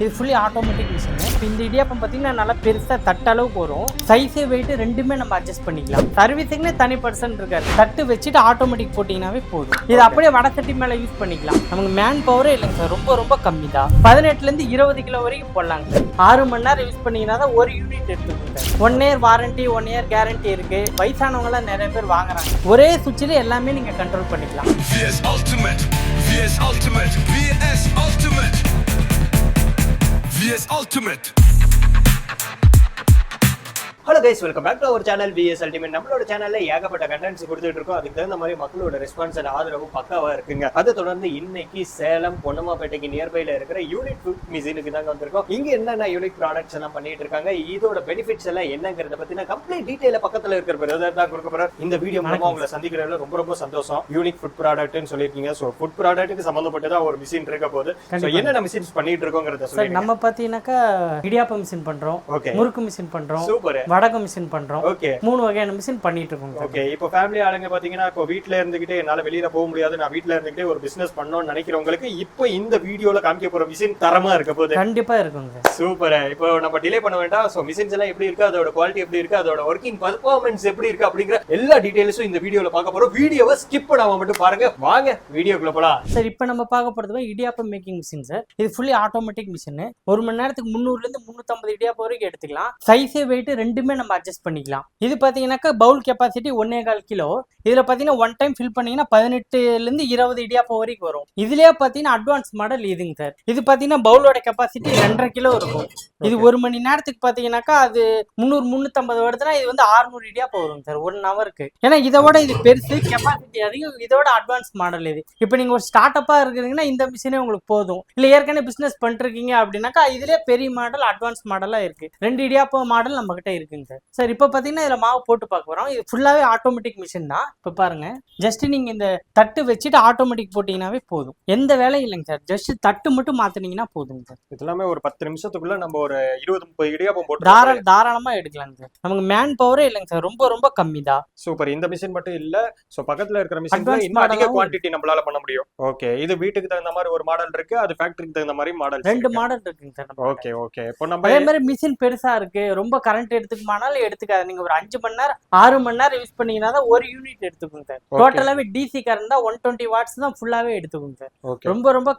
இது fully automatic machine இந்த இடியாப்பம் பார்த்தீங்கன்னா நல்லா பெருசாக தட்டு அளவுக்கு வரும். சைஸு வெயிட் ரெண்டுமே நம்ம அட்ஜஸ்ட் பண்ணிக்கலாம். சர்வீஸுக்குன்னு தனி பர்சன் இருக்காரு. தட்டு வச்சுட்டு ஆட்டோமேட்டிக் போட்டிங்கனாவே போதும். இது அப்படியே வடை சட்டி மேலே யூஸ் பண்ணிக்கலாம். நமக்கு மேன் பவரே இல்லைங்க சார் ரொம்ப ரொம்ப கம்மி தான் பதினெட்டுலேருந்து இருபது கிலோ வரைக்கும் போடலாங்க சார் ஆறு மணி நேரம் யூஸ் பண்ணீங்கன்னா தான் ஒரு யூனிட் எடுத்துக்கோங்க one year warranty one year guarantee இருக்கு. வயசானவங்களாம் நிறைய பேர் வாங்குறாங்க. ஒரே சுவிட்சில் எல்லாமே நீங்கள் கண்ட்ரோல் பண்ணிக்கலாம். VS Ultimate, hello guys welcome back to our channel V S ultimate நம்மளோட சேனல்ல ஏகப்பட்ட கண்டென்ட்ஸ் கொடுத்துட்டு இருக்கோம். அதுக்கு தகுந்த மாதிரி மக்களோட ரெஸ்பான்ஸ் அண்ட் ஆதரவு பக்காவா இருக்குங்க. அதை தொடர்ந்து இன்னைக்கு சேலம் பொன்னமாப்பேட்டைக்கு நியர்பைல இருக்கிற யூனிட் ஃபுட் மிஷினுக்கு தாங்க வந்திருக்கோம். இங்க என்னென்ன யூனிக் ப்ராடக்ட்ஸ் எல்லாம் பண்ணிட்டு இருக்காங்க இதோட பெனிஃபிட்ஸ் எல்லாம் என்னங்கிறத பத்தின கம்ப்ளீட் டீடைல பக்கத்துல இருக்கிற பிரதர் தான் கொடுக்க போறோம் இந்த வீடியோ மூலமா உங்களை சந்திக்கிறதுல ரொம்ப ரொம்ப சந்தோஷம். யூனிக் ஃபுட் ப்ராடக்ட்னு சொல்லியிருக்கீங்க. ஸோ ஃபுட் ப்ராடக்ட்டுக்கு சம்பந்தப்பட்டதா ஒரு மிஷின் இருக்க போது. என்னென்ன மிஷின்ஸ் பண்ணிட்டு இருக்கோங்கிறத சொல்லுங்க நம்ம பார்த்தீங்கன்னாக்கா இடியாப்பம் மிஷின் பண்றோம் முறுக்கு மிஷின் பண்றோம் சூப்பர் வடக மிஷின் பண்றோம். ஓகே. மூணு வகையான மிஷின் பண்ணிட்டு இருக்கோம். ஓகே இப்போ ஃபேமிலி ஆளுங்க பாத்தீங்கன்னா இப்போ வீட்ல இருந்துகிட்டே என்னால வெளியில போக முடியாது. நான் வீட்ல இருந்துகிட்டே ஒரு பிசினஸ் பண்ணணும்னு நினைக்கிறவங்களுக்கு இப்போ இந்த வீடியோல காமிக்க போற மிஷின் தரமா இருக்க போகுது. கண்டிப்பா இருக்குங்க சூப்பர். இப்போ நம்ம டிலே பண்ண வேண்டாம். ஸோ மிஷின்ஸ் எல்லாம் எப்படி இருக்கு? அதோட குவாலிட்டி எப்படி இருக்கு? அதோட ஒர்க்கிங் பர்ஃபார்மன்ஸ் எப்படி இருக்கு? அப்படிங்கிற எல்லா டீடைல்ஸும் இந்த வீடியோல பார்க்க போறோம். வீடியோவை ஸ்கிப் பண்ணாம மட்டும் பாருங்க. வாங்க வீடியோக்குள்ள போலாம். சார் இப்போ நம்ம பார்க்க போறது இடியாப்பம் மேக்கிங் மிஷின் சார். இது ஃபுல்லி ஆட்டோமேட்டிக் மிஷின் ஒரு மணி நேரத்துக்கு முந்நூறுல இருந்து முந்நூற்றம்பது இடியாப்பம் வரைக்கும் எடுத்துக்கலாம். சைஸே வெயிட் ரெண்டுமே நம்ம அட்ஜஸ்ட் பண்ணிக்கலாம். இது பார்த்தீங்கன்னாக்கா பவுல் கெப்பாசிட்டி ஒன்னே கால். கிலோ இதுல பார்த்தீங்கன்னா ஒன் டைம் ஃபில் பண்ணீங்கன்னா பதினெட்டுல இருந்து இருபது இடியாப்பம் வரைக்கும் வரும். இதுலயே பார்த்தீங்கன்னா அட்வான்ஸ் மாடல் இதுங்க சார் இது பார்த்தீங்கன்னா பவுலோட கெப்பாசிட்டி ரெண்டரை கிலோ இருக்கும். இது ஒரு மணி நேரத்துக்கு பார்த்தீங்கன்னாக்கா அது முந்நூறு முந்நூற்றம்பது வருதுன்னா இது வந்து ஆறுநூறு இடியாப்பம் வரும் சார் ஒன் ஹவருக்கு ஏன்னா இதோட இது பெருசு கெப்பாசிட்டி அதிகம் இதோட அட்வான்ஸ் மாடல் இது. இப்போ நீங்க ஒரு ஸ்டார்ட் அப்பா இருக்கிறீங்கன்னா இந்த மிஷினே உங்களுக்கு போதும். இல்ல ஏற்கனவே பிசினஸ் பண்ணிருக்கீங்க அப்படின்னாக்கா இதுலயே பெரிய மாடல் அட்வான்ஸ் மாடலா இருக்கு. ரெண்டு இடியாப்பம் மாடல் நம்ம கிட்ட இருக்குங்க சார். சார் இப்போ பாத்தீங்கன்னா இதுல மாவு போட்டு பார்க்க போறோம். இது ஃபுல்லாவே ஆட்டோமேட்டிக் மிஷின் தான். இப்போ பாருங்க. ஜஸ்ட் நீங்க இந்த தட்டு வச்சுட்டு ஆட்டோமேட்டிக் போட்டீங்கன்னாவே போதும். எந்த வேலையும் இல்லைங்க சார். ஜஸ்ட் தட்டு மட்டும் மாத்தினீங்கன்னா போதுங்க சார். இதெல்லாமே ஒரு பத்து நிமிஷத்துக்குள்ள நம்ம ஒரு இருபது முப்பது இடியாப்பம் போட்டு தாராள தாராளமா எடுக்கலாங்க சார். நமக்கு மேன் பவரே இல்லைங்க சார். ரொம்ப ரொம்ப கம்மி தான். சூப்பர் இந்த மிஷின் மட்டும் இல்ல. சோ பக்கத்துல இருக்கிற மிஷின் இன்னும் அதிக குவாண்டிட்டி நம்மளால பண்ண முடியும். ஓகே இது வீட்டுக்கு தகுந்த மாதிரி ஒரு மாடல் இருக்கு. அது ஃபேக்டரிக்கு தகுந்த மாதிரி மாடல் ரெண்டு மாடல் இருக்குங்க சார். ஓகே ஓகே இப்போ நம்ம அதே மாதிரி மிஷின் பெருசா இருக்கு. ரொம்ப கரண்ட் எடுத்துக்குமானாலும் எடுத்துக்காது. நீங்க ஒரு அஞ்சு மணி நேரம் ஆறு மணி நேரம் யூஸ் பண்ணீங்கன்னா தான் ஒரு யூனிட் எடுத்துக்கும் சார். டோட்டலாவே டிசி கரண்ட் தான் ஒன் டுவெண்ட்டி வாட்ஸ் தான் ஃபுல்லாவே எடுத்துக்கும் சார். ரொம்ப ரொம்ப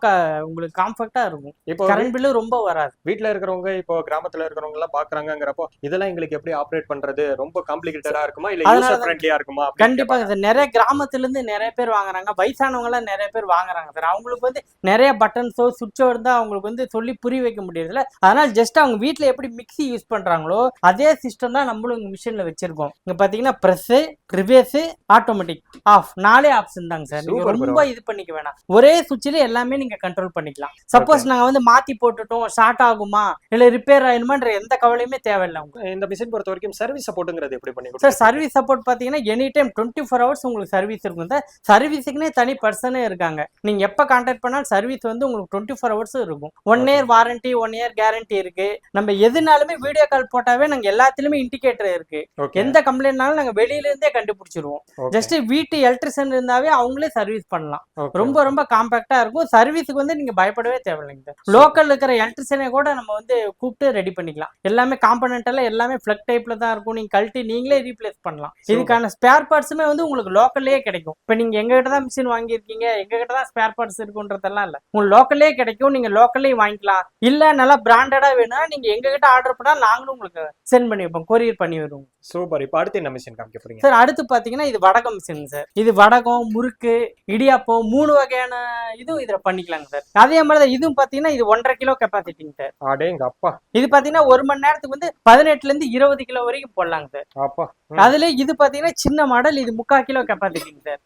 உங்களுக்கு காம்ஃபர்ட்டா இருக்கும். இப்போ கரண்ட் பில்லு ரொம்ப வராது. வீட்ல இருக்கிறவங்க இப்போ கிராமத்துல இருக்கிறவங்க எல்லாம் பாக்குறாங்கங்கிறப்போ இதெல்லாம் எங்களுக்கு எப்படி ஆப்ரேட் பண்றது? ரொம்ப காம்ப்ளிகேட்டடா இருக்குமா? இல்ல யூசர் ஃப்ரெண்ட்லியா இருக்குமா? கண்டிப்பா சார். நிறைய கிராமத்துல இருந்து நிறைய பேர் வாங்குறாங்க. வயசானவங்க எல்லாம் நிறைய பேர் வாங்குறாங்க சார். அவங்களுக்கு வந்து நிறைய பட்டன்ஸோ சுவிட்சோ இருந்தா அவங்களுக்கு வந்து சொல்லி புரிய வைக்க முடியறதுல அதனால ஜஸ்ட் அவங்க வீட்ல எப்படி மிக்ஸி யூஸ் பண்றாங்களோ அதே சிஸ்டம் தான் நம்மளும் இங்க மிஷின்ல வச்சிருக்கோம். இங்க பாத்தீங்கன்னா பிரஸ் ரிவேர்ஸ் ஆட்டோமேட்டிக் ஆஃப் நாலே ஆப்ஷன் தாங்க சார். நீங்க Super bro. ரொம்ப இது பண்ணிக்க வேணாம். ஒரே சுவிட்சில் எல்லாமே நீங்க கண்ட்ரோல் பண்ணிக்கலாம். சப்போஸ் நாங்க வந்து மாத்தி போட்டுட்டோம் ஷார்ட் ஆகுமா? இல்ல ரிப்பேர் ஆயிடுமான்ற எந்த கவலையுமே தேவையில்லை உங்களுக்கு. இந்த மிஷின் பொறுத்த வரைக்கும் சர்வீஸ் சப்போர்ட்டுங்கிறது எப்படி பண்ணி சார்? சர்வீஸ் சப்போர்ட் பார்த்தீங்கன்னா any time twenty four hours உங்களுக்கு சர்வீஸ் இருக்கும் சார். சர்வீஸுக்குனே தனி பர்சனே இருக்காங்க. நீங்கள் எப்போ கான்டாக்ட் பண்ணாலும் சர்வீஸ் வந்து உங்களுக்கு டுவெண்ட்டி ஃபோர் ஹவர்ஸ் இருக்கும் one year warranty one year guarantee இருக்கு. நம்ம எதுனாலுமே வீடியோ கால் போட்டாவே நாங்கள் எல்லாத்துலேயுமே இண்டிகேட்டர் இருக்கு. எந்த கம்ப்ளைண்ட்னாலும் நாங்கள் வெளியில இருந்தே கண்டுபிடிச்சிருவோம். ஜஸ்ட் வீட்டு எலக்ட்ரிஷியன் இருந்தாவே அவங்களே சர்வீஸ் பண்ணலாம். ரொம்ப ரொம்ப காம்பாக்டா இருக்கும். சர்வீஸுக்கு வந்து நீங்க பயப்படவே தேவையில்லைங்க லோக்கல் இருக்கிற எலக்ட்ரிஷியனை கூட நம்ம வந்து கூப்பிட்டு ரெடி பண்ணிக்கலாம். எல்லாமே காம்பனண்ட் எல்லாம் எல்லாமே ஃபிளக் டைப்ல தான் இருக்கும். நீங்க கழட்டி நீங்களே ரீப்ளேஸ் பண்ணலாம். இதுக்கான ஸ்பேர் பார்ட்ஸுமே வந்து உங்களுக்கு லோக்கல்லே கிடைக்கும். இப்போ நீங்க எங்க கிட்ட தான் மிஷின் வாங்கியிருக்கீங்க எங்க கிட்ட தான் ஸ்பேர் பார்ட்ஸ் இருக்குன்றதெல்லாம் இல்ல. உங்களுக்கு லோக்கல்லே கிடைக்கும். நீங்க லோக்கல்லே வாங்கிக்கலாம். இல்ல நல்லா பிராண்டடா வேணும்னா நீங்க எங்க கிட்ட ஆர்டர் பண்ணா நாங்களும் உங்களுக்கு சென்ட் பண்ணி வைப்போம் கொரியர் பண்ணி வருவோம். சூப்பர் இப்போ அடுத்து என்ன மிஷின் காமிக்க போறீங்க? சார் அடுத்து பாத்தீங்கன்னா இது வடகம் மிஷின் சார். இது வடகம் முறுக்கு இடியாப்பம் மூணு வகையான இதுவும் இதுல பண்ணிக்கலாங்க சார். அதே மாதிரி தான் இதுவும் பாத்தீங்கன்னா இது ஒன்றரை கிலோ கெப்பாசிட்டிங்க சார். அடேங்க அப்பா இது பாத்தீங்கன்னா ஒரு மணி நேரத்துக்கு வந்து பதினெட்டுல இருந்து இருபது கிலோ வரைக்கும் போடலாங்க சார். அப்பா. அதுல இது பாத்தீங்கன்னா சின்ன மாடல் இது முக்கால் கிலோ கெப்பாசிட்டிங்க சார்.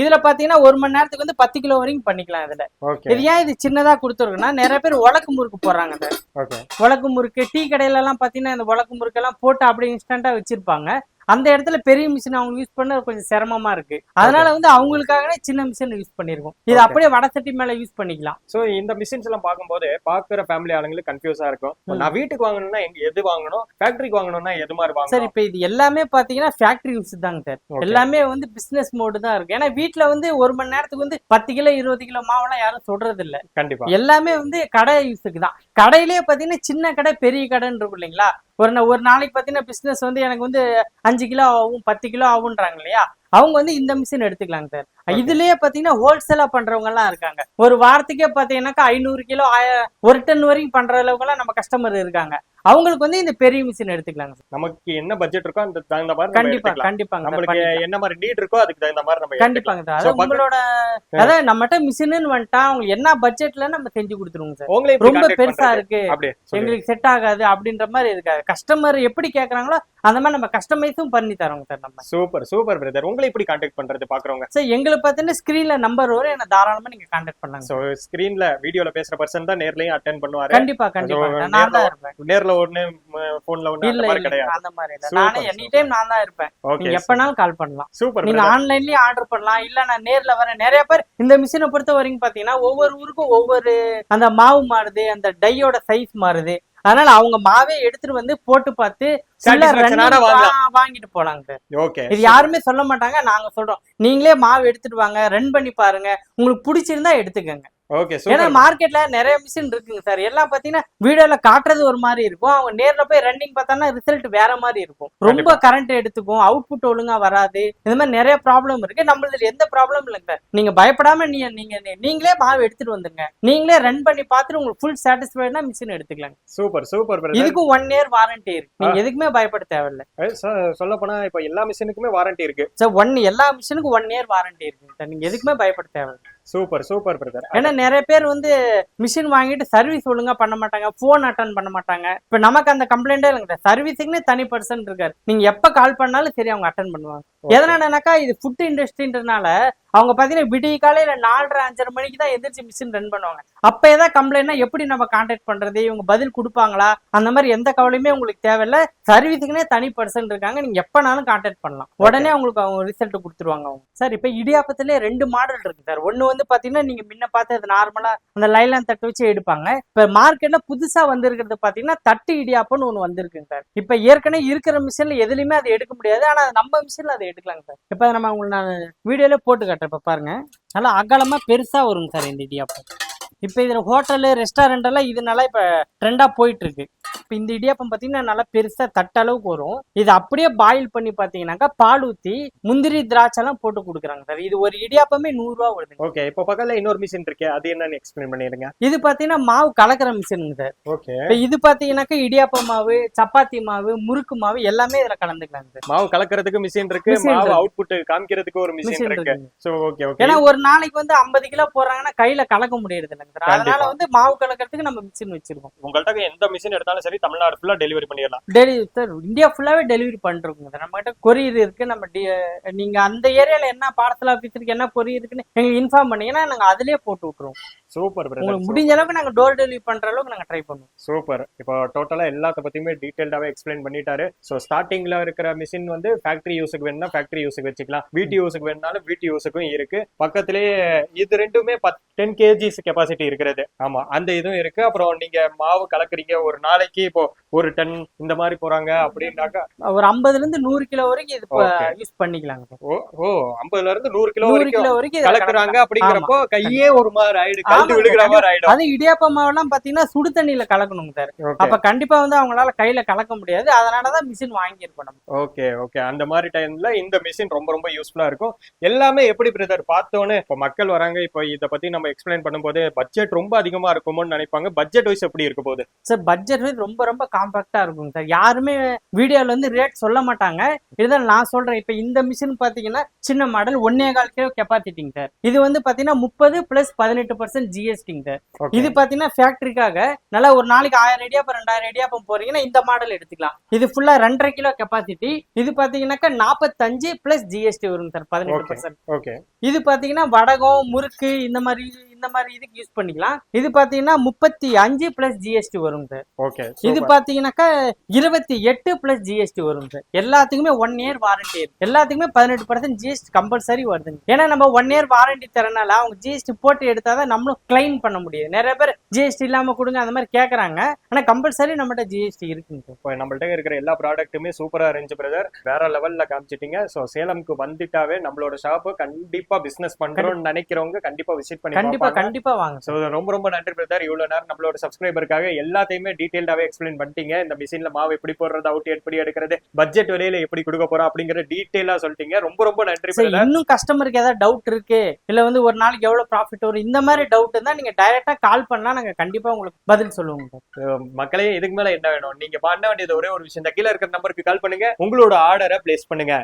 இதுல பாத்தீங்கன்னா ஒரு மணி நேரத்துக்கு வந்து பத்து கிலோ வரைக்கும் பண்ணிக்கலாம் இதுல. இது ஏன் இது சின்னதா கொடுத்துருக்குன்னா நிறைய பேர் உலக்கு முறுக்கு ஓகே உலக்கு முறுக்கு டீ கடையில எல்லாம் பாத்தீங்கன்னா இந்த உலக்கு முறுக்கு எல்லாம் போட்டு அப்படியே இன்ஸ்டன்டா வச்சிருப்பாங்க. அந்த இடத்துல பெரிய மிஷின் அவங்க யூஸ் பண்ண கொஞ்சம் சிரமமா இருக்கு. அதனால வந்து அவங்களுக்காகவே சின்ன மிஷின் யூஸ் பண்ணிருக்கோம். இது. அப்படியே வடை சட்டி மேல யூஸ் பண்ணிக்கலாம். சோ இந்த மிஷின்ஸ் எல்லாம் பார்க்கும்போது பாக்குற ஃபேமிலி ஆளுங்களுக்கு கன்ஃபியூஸா இருக்கும். நான் வீட்டுக்கு வாங்கணும்னா எங்க எது வாங்கணும்? ஃபேக்டரிக்கு வாங்கணும்னா எது மாதிரி சார் வாங்கணும் இப்ப இது எல்லாமே பாத்தீங்கன்னா ஃபேக்டரி யூஸ் தாங்க சார். எல்லாமே வந்து பிசினஸ் மோடு தான் இருக்கு. ஏன்னா வீட்ல வந்து ஒரு மணி நேரத்துக்கு வந்து பத்து கிலோ இருபது கிலோ மாவெல்லாம் யாரும் சொல்றது இல்ல கண்டிப்பா. எல்லாமே வந்து கடை யூஸுக்கு தான். கடையிலேயே பாத்தீங்கன்னா சின்ன கடை பெரிய கடைன்னு இருக்கும் இல்லைங்களா? ஒரு நா- ஒரு நாளைக்கு பாத்தீங்கன்னா பிசினஸ் வந்து எனக்கு வந்து அஞ்சு கிலோ ஆகும் பத்து கிலோ ஆகுன்றாங்க இல்லையா? அவங்க வந்து இந்த மிஷின் எடுத்துக்கலாங்க சார். இதுலயே பாத்தீங்கன்னா ஹோல்சேலா பண்றவங்க எல்லாம் இருக்காங்க. ஒரு வாரத்துக்கே பாத்தீங்கன்னாக்கா ஐநூறு கிலோ ஒரு டன் வரைக்கும் பண்ற அளவுக்கு எல்லாம் நம்ம கஸ்டமர் இருக்காங்க. அவங்களுக்கு வந்து இந்த பெரிய மிஷின் எடுத்துக்கலாங்க சார் நமக்கு என்ன பட்ஜெட் இருக்கோ அந்த தகுந்த மாதிரி கண்டிப்பா. கண்டிப்பாங்க நம்மளுக்கு. என்ன மாதிரி நீட் இருக்கோ அதுக்கு தகுந்த மாதிரி நம்ம. கண்டிப்பாங்க சார் So, அது பக்க- உங்களோட அதாவது நம்மகிட்ட மிஷின்னு வந்துட்டா அவங்களுக்கு என்ன பட்ஜெட்ல நம்ம செஞ்சு கொடுத்துருவோங்க சார் உங்களை எப்படி ரொம்ப பெருசா? இருக்கு. எங்களுக்கு செட் ஆகாது அப்படின்ற மாதிரி இருக்காது கஸ்டமர் எப்படி கேக்குறாங்களோ அந்த மாதிரி நம்ம கஸ்டமைஸும் பண்ணி தரோங்க சார் நம்ம. சூப்பர் சூப்பர் பிரதர் உங்களை எப்படி கான்டாக்ட் பண்றது பாக்குறவங்க? சார் எங்களுக்கு பார்த்தீங்கன்னா ஸ்கிரீன்ல நம்பர் வரும். என்ன தாராளமா நீங்க கான்டாக்ட் பண்ணலாங்க சோ ஸ்கிரீன்ல வீடியோல பேசுற பர்சன் தான் நேர்லயும் அட்டென்ட் பண்ணுவாரு. கண்டிப்பா கண்டிப்பா நான் தான் இருப்பேன். நேர்ல ஒண்ணு போன்ல ஒண்ணு இல்ல கிடையாது. அந்த மாதிரி இல்ல. நானே. எனி டைம் நான் தான் இருப்பேன். நீங்க எப்பனாலும் கால் பண்ணலாம். சூப்பர் நீங்க ஆன்லைன்லயும் ஆர்டர் பண்ணலாம். இல்ல நான் நேர்ல வரேன். நிறைய பேர் இந்த மிஷினை பொறுத்த வரைக்கும் பாத்தீங்கன்னா ஒவ்வொரு ஊருக்கும் ஒவ்வொரு அந்த மாவு மாறுது அந்த டையோட சைஸ் மாறுது. அதனால அவங்க மாவே எடுத்துட்டு வந்து போட்டு பார்த்து வாங்கிட்டு போலாங்க சார் ஓகே இது யாருமே சொல்ல மாட்டாங்க நாங்க சொல்றோம். நீங்களே மாவு எடுத்துட்டு வாங்க ரன் பண்ணி பாருங்க. உங்களுக்கு பிடிச்சிருந்தா எடுத்துக்கங்க. ஓகே ஏன்னா மார்க்கெட்ல நிறைய மிஷின் இருக்குங்க சார் எல்லாம் பாத்தீங்கன்னா வீடியோல காட்டுறது ஒரு மாதிரி இருக்கும். அவங்க நேர்ல போய் ரன்னிங் பார்த்தாங்கன்னா ரிசல்ட் வேற மாதிரி இருக்கும். ரொம்ப. கரண்ட் எடுத்துக்கும். அவுட்புட் ஒழுங்கா வராது. இந்த மாதிரி நிறைய ப்ராப்ளம் இருக்கு. நம்மளதுல எந்த ப்ராப்ளம் இல்லைங்க நீங்க பயப்படாம நீங்க நீங்க நீங்களே மாவு எடுத்துட்டு வந்துருங்க. நீங்களே ரன் பண்ணி பார்த்துட்டு உங்களுக்கு ஃபுல் சாட்டிஸ்ஃபைட்னா மிஷின் எடுத்துக்கலாங்க. சூப்பர் சூப்பர் இதுக்கும் ஒன் இயர் வாரண்டி இருக்கு. நீங்க எதுக்குமே பயப்பட தேவையில்ல. சொல்ல போனா இப்ப எல்லா மிஷினுக்குமே வாரண்டி இருக்கு. சார் ஒன் எல்லா மிஷினுக்கும் ஒன் இயர் வாரண்டி இருக்குங்க சார் நீங்க எதுக்குமே பயப்பட தேவையில்ல. சூப்பர் சூப்பர் பிரதர் ஏன்னா நிறைய பேர் வந்து மிஷின் வாங்கிட்டு சர்வீஸ் ஒழுங்கா பண்ண மாட்டாங்க ஃபோன் அட்டன் பண்ண மாட்டாங்க. இப்ப நமக்கு அந்த கம்ப்ளைண்டே இல்லைங்க சர்வீஸுக்குன்னு தனி பர்சன் இருக்காரு. நீங்க எப்ப கால் பண்ணாலும் சரி அவங்க அட்டன் பண்ணுவாங்க. எதனாலனாக்கா இது ஃபுட் இண்டஸ்ட்ரின்றனால அவங்க பாத்தீங்கன்னா விடிய காலையில நாலரை அஞ்சரை மணிக்கு தான் எந்திரிச்சு மிஷின் ரன் பண்ணுவாங்க. அப்ப ஏதாவது கம்ப்ளைண்ட்னா எப்படி நம்ம கான்டாக்ட் பண்றது? இவங்க பதில் கொடுப்பாங்களா? அந்த மாதிரி எந்த கவலையுமே உங்களுக்கு தேவையில்ல. சர்வீஸுக்குனே தனி பர்சன் இருக்காங்க. நீங்க எப்பனாலும் கான்டாக்ட் பண்ணலாம். உடனே உங்களுக்கு அவங்க ரிசல்ட் கொடுத்துருவாங்க அவங்க. சார் இப்ப இடியாப்பத்திலே ரெண்டு மாடல் இருக்கு சார். ஒண்ணு வந்து பாத்தீங்கன்னா நீங்க முன்ன பார்த்து நார்மலா அந்த லைலான் தட்டு வச்சு எடுப்பாங்க. இப்ப மார்க்கெட்ல புதுசா வந்திருக்கிறது பாத்தீங்கன்னா தட்டு இடியாப்பம்னு ஒண்ணு வந்திருக்குங்க சார். இப்ப ஏற்கனவே இருக்கிற மிஷின்ல எதுலயுமே அதை எடுக்க முடியாது. ஆனா நம்ம மிஷின்ல அதை எடுக்கலாங்க சார். இப்ப நம்ம உங்களுக்கு நான் வீடியோல போட்டு காட்டுறேன். இப்போ பாருங்க. நல்லா அகலமா பெருசா வருங்க சார் இந்த இடியாப்பம். இப்ப இதுல ஹோட்டலு ரெஸ்டாரண்ட் எல்லாம் இது நல்லா இப்ப ட்ரெண்டா போயிட்டு இருக்கு. இப்ப இந்த இடியாப்பம் பாத்தீங்கன்னா நல்லா பெருசா தட்டளவுக்கு வரும். இது அப்படியே பாயில் பண்ணி பாத்தீங்கன்னாக்கா பால் ஊத்தி முந்திரி திராட்சை எல்லாம் போட்டு கொடுக்குறாங்க சார். இது ஒரு இடியாப்பமே நூறு ரூபா வருதுங்க ஓகே இப்ப பக்கத்துல இன்னொரு மிஷின் இருக்கு. அது என்னன்னு எக்ஸ்பிளைன் பண்ணிருங்க இது பாத்தீங்கன்னா மாவு கலக்கிற மிஷினுங்க சார். ஓகே இது பாத்தீங்கன்னாக்கா இடியாப்ப மாவு சப்பாத்தி மாவு முறுக்கு மாவு எல்லாமே இதுல கலந்துக்கலாங்க சார். மாவு கலக்கிறதுக்கு மிஷின் இருக்கு. மாவு. அவுட்புட் காமிக்கிறதுக்கு ஒரு மிஷின் மிஷின் இருக்கு. சோ ஓகே ஓகே ஏன்னா ஒரு நாளைக்கு வந்து ஐம்பது கிலோ போடுறாங்கன்னா கையில கலக்க முடியறது இல்லைங்க சார். அதனால. வந்து மாவு கலக்கிறதுக்கு நம்ம மிஷின் வச்சிருக்கோம். உங்கள்ட்ட எந்த மிஷின் எடுத்தாலும் சரி தமிழ்நாடு ஃபுல்லா டெலிவரி பண்ணிடலாம். டெலிவரி சார் இந்தியா ஃபுல்லாவே டெலிவரி பண்ணிருக்கோங்க சார் நம்ம கிட்ட கொரியர் இருக்கு நம்ம நீங்க அந்த ஏரியால என்ன பார்சல் ஆஃபீஸ் இருக்கு என்ன கொரியர் இருக்குன்னு எங்களுக்கு இன்ஃபார்ம் பண்ணீங்கன்னா நாங்க அதுலயே போட்டு விட்டுருவோம். சூப்பர் உங்களுக்கு முடிஞ்ச அளவுக்கு நாங்க டோர் டெலிவரி பண்ற அளவுக்கு நாங்க ட்ரை பண்ணுவோம். சூப்பர் இப்போ டோட்டலா எல்லாத்த பத்தியுமே டீடைல்டாவே எக்ஸ்பிளைன் பண்ணிட்டாரு. சோ ஸ்டார்டிங்ல இருக்கிற மிஷின் வந்து ஃபேக்டரி யூஸுக்கு வேணும்னா ஃபேக்டரி யூஸுக்கு வச்சுக்கலாம். வீட்டு யூஸுக்கு வேணும்னாலும் வீட்டு யூஸுக்கும் இருக்கு. பக்கத்திலேயே இது ரெண்டுமே டென் கேஜிஸ் கெப்பாசிட்டி இருக்கிறது. ஆமா அந்த இதுவும் இருக்கு. அப்புறம் நீங்க மாவு கலக்குறீங்க. ஒரு நாளைக்கு இப்போ ஒரு டன் இந்த மாதிரி போறாங்க அப்படின்னாக்கா ஒரு ஐம்பதுல இருந்து நூறு கிலோ வரைக்கும் இது. யூஸ் பண்ணிக்கலாங்க. ஓ ஐம்பதுல இருந்து நூறு கிலோ வரைக்கும் வரைக்கும் கலக்குறாங்க. அப்படிங்கிறப்போ கையே ஒரு மாதிரி ஆயிடு ஆமாங்க, கழுத்து விழுகிற மாதிரி ஆயிடும். அது இடியாப்ப மாவெல்லாம் பாத்தீங்கன்னா சுடு தண்ணியில கலக்கணுங்க சார் அப்ப கண்டிப்பா வந்து அவங்களால கையில கலக்க முடியாது. அதனாலதான் மிஷின் வாங்கியிருக்கோம் நம்ம. ஓகே ஓகே அந்த மாதிரி டைம்ல இந்த மிஷின் ரொம்ப ரொம்ப யூஸ்ஃபுல்லா இருக்கும். எல்லாமே எப்படி பிரதர் பார்த்தோன்னே இப்போ மக்கள் வராங்க. இப்போ இத பத்தி நம்ம எக்ஸ்பிளைன் பண்ணும்போது பட்ஜெட் ரொம்ப அதிகமா இருக்குமோன்னு நினைப்பாங்க. பட்ஜெட் வைஸ் எப்படி இருக்க போகுது? சார் பட்ஜெட் வந்து ரொம்ப ரொம்ப காம்பாக்டா இருக்கும் சார். யாருமே வீடியோல வந்து ரேட் சொல்ல மாட்டாங்க. இருந்தாலும் நான் சொல்றேன். இப்ப இந்த மிஷின் பாத்தீங்கன்னா சின்ன மாடல் ஒன்னே கால் கிலோ கெப்பாசிட்டிங்க சார். இது வந்து பாத்தீங்கன்னா முப்பது பிளஸ் பதினெட்டு பர்சன்ட் ஜிஎஸ்டிங்க சார். இது பாத்தீங்கன்னா ஃபேக்டரிக்காக நல்லா ஒரு நாளைக்கு ஆயிரம் இடியாப்பம் ரெண்டாயிரம் இடியாப்பம் போறீங்கன்னா இந்த மாடல் எடுத்துக்கலாம். இது ஃபுல்லா ரெண்டரை கிலோ கெப்பாசிட்டி இது பாத்தீங்கன்னாக்கா நாற்பத்தஞ்சு பிளஸ் ஜிஎஸ்டி வருங்க சார் பதினெட்டு. பர்சன்ட் ஓகே இது பாத்தீங்கன்னா வடகம் முறுக்கு இந்த மாதிரி இந்த மாதிரி இதுக்கு யூஸ் பண்ணிக்கலாம். இது பாத்தீங்கன்னா முப்பத்தி அஞ்சு பிளஸ் ஜிஎஸ்டி வரும் சார். ஓகே இது பாத்தீங்கன்னாக்கா இருபத்தி எட்டு பிளஸ் ஜிஎஸ்டி வரும் சார். எல்லாத்துக்குமே ஒன் இயர் வாரண்டி இருக்கு. எல்லாத்துக்குமே பதினெட்டு பர்சன்ட் ஜிஎஸ்டி கம்பல்சரி வருதுங்க. ஏன்னா நம்ம ஒன் இயர் வாரண்டி தரனால அவங்க ஜிஎஸ்டி போட்டு எடுத்தாதான் நம்மளும் கிளைம் பண்ண முடியும் நிறைய பேர் ஜிஎஸ்டி இல்லாம கொடுங்க அந்த மாதிரி கேக்குறாங்க. ஆனா கம்பல்சரி நம்மகிட்ட ஜிஎஸ்டி இருக்குங்க. இப்போ நம்மள்ட்ட இருக்கிற எல்லா ப்ராடக்ட்டுமே சூப்பரா இருந்துச்சு பிரதர் வேற லெவல்ல காமிச்சிட்டீங்க. ஸோ சேலம்க்கு வந்துட்டாவே நம்மளோட ஷாப் கண்டிப்பா பிசினஸ் பண்றோம்னு நினைக்கிறவங்க கண்டிப்பா விசிட் பண்ணி கண்டிப்பா. கண்டிப்பா வாங்க ஸோ ரொம்ப ரொம்ப நன்றி பிரதர் இவ்வளவு நேரம் நம்மளோட சப்ஸ்கிரைபருக்காக எல்லாத்தையுமே டீடைல்டாவே எக்ஸ்பிளைன் பண்ணிட்டீங்க. இந்த மிஷின்ல மாவு எப்படி போடுறது அவுட் எப்படி எடுக்கிறது பட்ஜெட் விலையில எப்படி கொடுக்க போறோம் அப்படிங்கிற டீடைலா சொல்லிட்டீங்க. ரொம்ப ரொம்ப நன்றி இன்னும் கஸ்டமருக்கு ஏதாவது டவுட் இருக்கு? இல்ல வந்து ஒரு நாளைக்கு எவ்வளவு ப்ராஃபிட் வரும்? இந்த மாதிரி டவுட் இருந்தா நீங்க டைரக்டா கால் பண்ணா நாங்க கண்டிப்பா உங்களுக்கு பதில் சொல்லுவோம் மக்களே இதுக்கு மேல என்ன வேணும்? நீங்க பண்ண வேண்டியது ஒரே ஒரு விஷயம் இந்த கீழே இருக்கிற நம்பருக்கு கால் பண்ணுங்க. உங்களோட ஆர்டரை பிளேஸ் பண்ணுங்க.